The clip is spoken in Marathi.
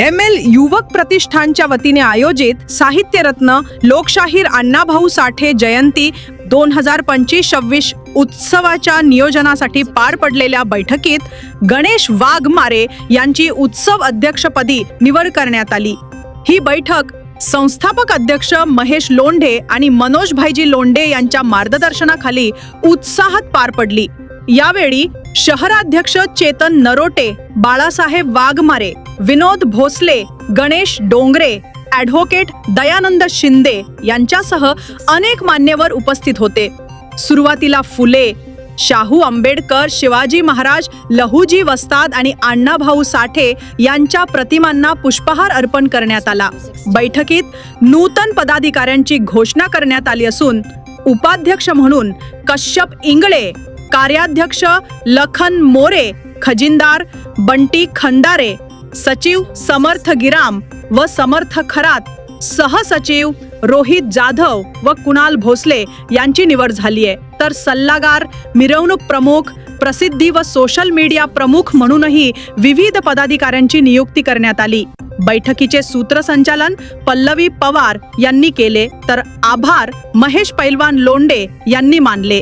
एम एल युवक प्रतिष्ठानच्या वतीने आयोजित साहित्यरत्न लोकशाहीर अण्णाभाऊ साठे जयंती दोन हजार पंचवीस सव्वीस उत्सवाच्या नियोजनासाठी पार पडलेल्या बैठकीत गणेश वाघमारे यांची उत्सव अध्यक्षपदी निवड करण्यात आली. ही बैठक संस्थापक अध्यक्ष महेश लोंढे आणि मनोज भाईजी लोंढे यांच्या मार्गदर्शनाखाली उत्साहात पार पडली. यावेळी शहराध्यक्ष चेतन नरोटे बाळासाहेब वाघमारे विनोद भोसले गणेश डोंगरे ॲडव्होकेट दयानंद शिंदे यांच्यासह अनेक मान्यवर उपस्थित होते. सुरुवातीला फुले शाहू आंबेडकर शिवाजी महाराज लहुजी वस्ताद आणि अण्णाभाऊ साठे यांच्या प्रतिमांना पुष्पहार अर्पण करण्यात आला. बैठकीत नूतन पदाधिकाऱ्यांची घोषणा करण्यात आली असून उपाध्यक्ष म्हणून कश्यप इंगळे कार्याध्यक्ष लखन मोरे खजिनदार बंटी खंदारे सचिव समर्थ गिराम व समर्थ खरात सहसचिव रोहित जाधव व कुणाल भोसले यांची निवड झाली आहे. तर सल्लागार मिरवणूक प्रमुख प्रसिद्धी व सोशल मीडिया प्रमुख म्हणूनही विविध पदाधिकाऱ्यांची नियुक्ती करण्यात आली. बैठकीचे सूत्रसंचालन पल्लवी पवार यांनी केले. तर आभार महेश पैलवान लोंडे यांनी मानले.